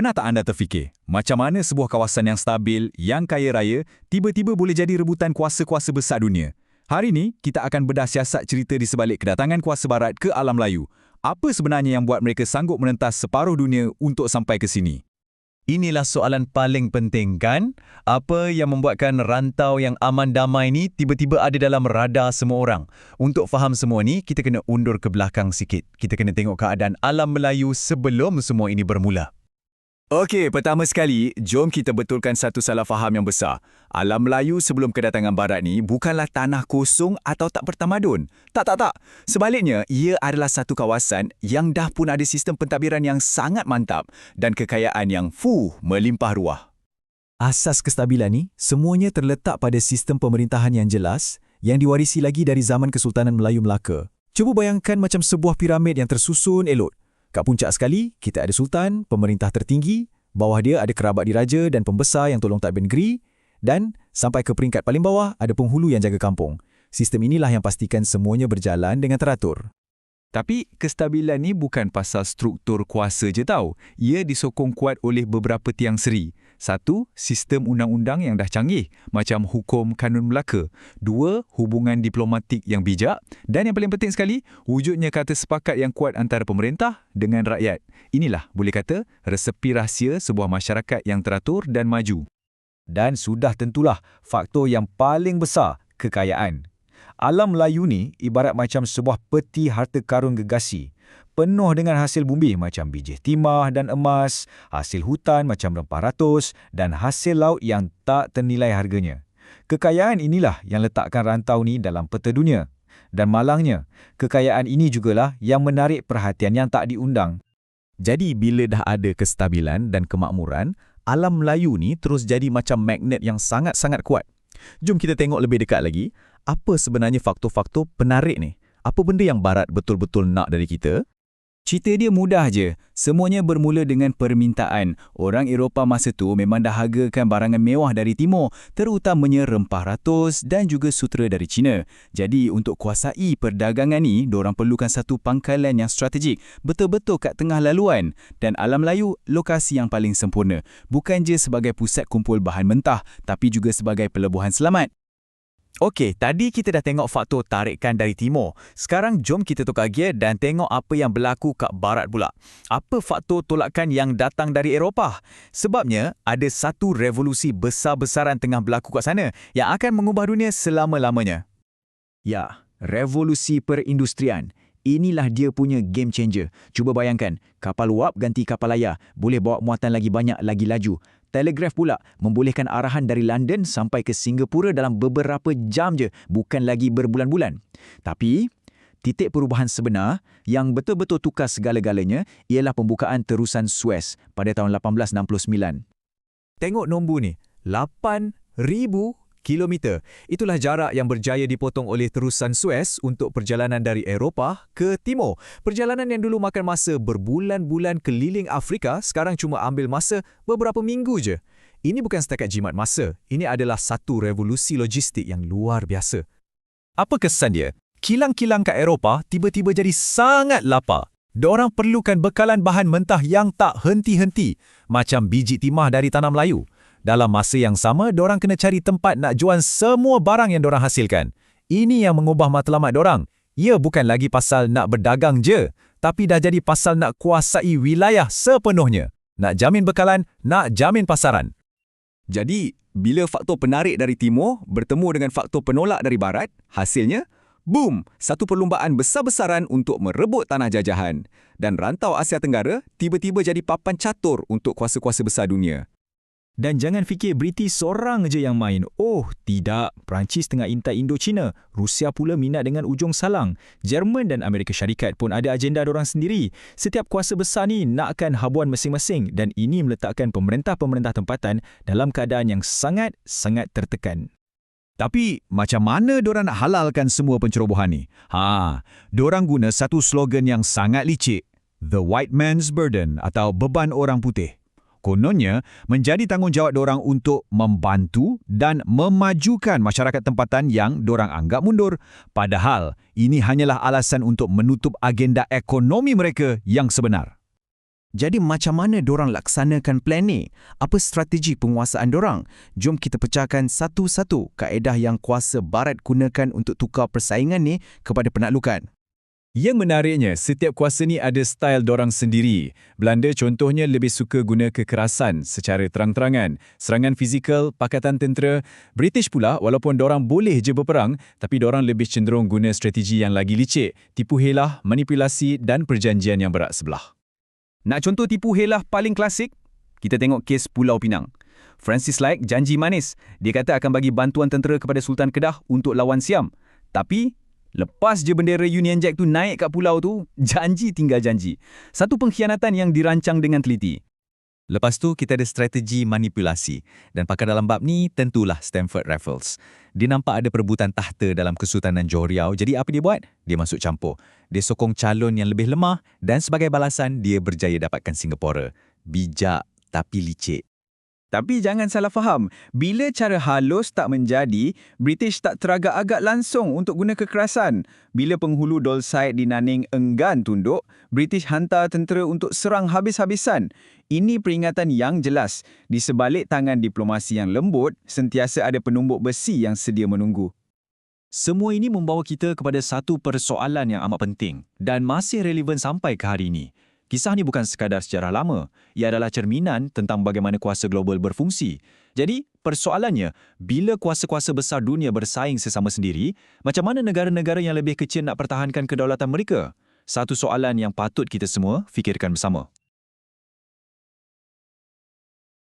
Pernah tak anda terfikir, macam mana sebuah kawasan yang stabil, yang kaya raya, tiba-tiba boleh jadi rebutan kuasa-kuasa besar dunia? Hari ini, kita akan bedah siasat cerita di sebalik kedatangan kuasa barat ke alam Melayu. Apa sebenarnya yang buat mereka sanggup menentas separuh dunia untuk sampai ke sini? Inilah soalan paling penting kan? Apa yang membuatkan rantau yang aman damai ni tiba-tiba ada dalam radar semua orang? Untuk faham semua ni, kita kena undur ke belakang sikit. Kita kena tengok keadaan alam Melayu sebelum semua ini bermula. Okey, pertama sekali, jom kita betulkan satu salah faham yang besar. Alam Melayu sebelum kedatangan Barat ni bukanlah tanah kosong atau tak bertamadun. Tak, tak, tak. Sebaliknya, ia adalah satu kawasan yang dah pun ada sistem pentadbiran yang sangat mantap dan kekayaan yang fuh melimpah ruah. Asas kestabilan ni semuanya terletak pada sistem pemerintahan yang jelas yang diwarisi lagi dari zaman Kesultanan Melayu Melaka. Cuba bayangkan macam sebuah piramid yang tersusun elok. Kat puncak sekali, kita ada sultan, pemerintah tertinggi, bawah dia ada kerabat diraja dan pembesar yang tolong takbir negeri, dan sampai ke peringkat paling bawah ada penghulu yang jaga kampung. Sistem inilah yang pastikan semuanya berjalan dengan teratur. Tapi kestabilan ni bukan pasal struktur kuasa je tau. Ia disokong kuat oleh beberapa tiang seri. Satu, sistem undang-undang yang dah canggih, macam hukum kanun Melaka. Dua, hubungan diplomatik yang bijak. Dan yang paling penting sekali, wujudnya kata sepakat yang kuat antara pemerintah dengan rakyat. Inilah, boleh kata, resepi rahsia sebuah masyarakat yang teratur dan maju. Dan sudah tentulah faktor yang paling besar, kekayaan. Alam Melayu ni ibarat macam sebuah peti harta karun gegasi penuh dengan hasil bumi macam biji timah dan emas, hasil hutan macam rempah ratus dan hasil laut yang tak ternilai harganya. Kekayaan inilah yang letakkan rantau ni dalam peta dunia. Dan malangnya, kekayaan ini jugalah yang menarik perhatian yang tak diundang. Jadi bila dah ada kestabilan dan kemakmuran, alam Melayu ni terus jadi macam magnet yang sangat-sangat kuat. Jom kita tengok lebih dekat lagi, apa sebenarnya faktor-faktor penarik ni? Apa benda yang barat betul-betul nak dari kita? Cerita dia mudah je. Semuanya bermula dengan permintaan. Orang Eropah masa tu memang dahagakan barangan mewah dari timur, terutamanya rempah ratus dan juga sutera dari China. Jadi untuk kuasai perdagangan ni, diorang perlukan satu pangkalan yang strategik, betul-betul kat tengah laluan. Dan Alam Melayu, lokasi yang paling sempurna. Bukan je sebagai pusat kumpul bahan mentah, tapi juga sebagai pelebuhan selamat. Okey, tadi kita dah tengok faktor tarikan dari timur. Sekarang jom kita tukar gear dan tengok apa yang berlaku kat barat pula. Apa faktor tolakan yang datang dari Eropah? Sebabnya, ada satu revolusi besar-besaran tengah berlaku kat sana yang akan mengubah dunia selama-lamanya. Ya, revolusi perindustrian. Inilah dia punya game changer. Cuba bayangkan, kapal wap ganti kapal layar. Boleh bawa muatan lagi banyak, lagi laju. Telegraf pula membolehkan arahan dari London sampai ke Singapura dalam beberapa jam je, bukan lagi berbulan-bulan. Tapi, titik perubahan sebenar yang betul-betul tukar segala-galanya ialah pembukaan terusan Suez pada tahun 1869. Tengok nombor ni, 8,000 kilometer. Itulah jarak yang berjaya dipotong oleh terusan Suez untuk perjalanan dari Eropah ke timur. Perjalanan yang dulu makan masa berbulan-bulan keliling Afrika sekarang cuma ambil masa beberapa minggu je. Ini bukan setakat jimat masa. Ini adalah satu revolusi logistik yang luar biasa. Apa kesan dia? Kilang-kilang kat Eropah tiba-tiba jadi sangat lapar. Diorang perlukan bekalan bahan mentah yang tak henti-henti, macam biji timah dari tanah Melayu. Dalam masa yang sama, dorang kena cari tempat nak jual semua barang yang dorang hasilkan. Ini yang mengubah matlamat dorang. Ia bukan lagi pasal nak berdagang je, tapi dah jadi pasal nak kuasai wilayah sepenuhnya. Nak jamin bekalan, nak jamin pasaran. Jadi, bila faktor penarik dari timur bertemu dengan faktor penolak dari barat, hasilnya, boom, satu perlumbaan besar-besaran untuk merebut tanah jajahan. Dan rantau Asia Tenggara tiba-tiba jadi papan catur untuk kuasa-kuasa besar dunia. Dan jangan fikir British seorang je yang main. Oh, tidak. Perancis tengah intai Indochina. Rusia pula minat dengan ujung salang. Jerman dan Amerika Syarikat pun ada agenda dorang sendiri. Setiap kuasa besar ni nakkan habuan masing-masing dan ini meletakkan pemerintah-pemerintah tempatan dalam keadaan yang sangat-sangat tertekan. Tapi macam mana dorang nak halalkan semua pencerobohan ni? Ha, dorang guna satu slogan yang sangat licik. The White Man's Burden atau beban orang putih. Kononnya, menjadi tanggungjawab dorang untuk membantu dan memajukan masyarakat tempatan yang dorang anggap mundur. Padahal, ini hanyalah alasan untuk menutup agenda ekonomi mereka yang sebenar. Jadi macam mana dorang laksanakan plan ni? Apa strategi penguasaan dorang? Jom kita pecahkan satu-satu kaedah yang kuasa barat gunakan untuk tukar persaingan ni kepada penaklukan. Yang menariknya, setiap kuasa ni ada style dorang sendiri. Belanda contohnya lebih suka guna kekerasan secara terang-terangan, serangan fizikal, pakatan tentera. British pula, walaupun dorang boleh je berperang, tapi dorang lebih cenderung guna strategi yang lagi licik, tipu helah, manipulasi dan perjanjian yang berat sebelah. Nak contoh tipu helah paling klasik? Kita tengok kes Pulau Pinang. Francis Like janji manis. Dia kata akan bagi bantuan tentera kepada Sultan Kedah untuk lawan Siam. Tapi, lepas je bendera Union Jack tu naik kat pulau tu, janji tinggal janji. Satu pengkhianatan yang dirancang dengan teliti. Lepas tu kita ada strategi manipulasi dan pakar dalam bab ni tentulah Stanford Raffles. Dia nampak ada perebutan tahta dalam Kesultanan Johor Riau, jadi apa dia buat? Dia masuk campur. Dia sokong calon yang lebih lemah dan sebagai balasan dia berjaya dapatkan Singapura. Bijak tapi licik. Tapi jangan salah faham, bila cara halus tak menjadi, British tak teragak-agak langsung untuk guna kekerasan. Bila penghulu Dol Said di Naning enggan tunduk, British hantar tentera untuk serang habis-habisan. Ini peringatan yang jelas. Di sebalik tangan diplomasi yang lembut, sentiasa ada penumbuk besi yang sedia menunggu. Semua ini membawa kita kepada satu persoalan yang amat penting dan masih relevan sampai ke hari ini. Kisah ni bukan sekadar sejarah lama, ia adalah cerminan tentang bagaimana kuasa global berfungsi. Jadi, persoalannya, bila kuasa-kuasa besar dunia bersaing sesama sendiri, macam mana negara-negara yang lebih kecil nak pertahankan kedaulatan mereka? Satu soalan yang patut kita semua fikirkan bersama.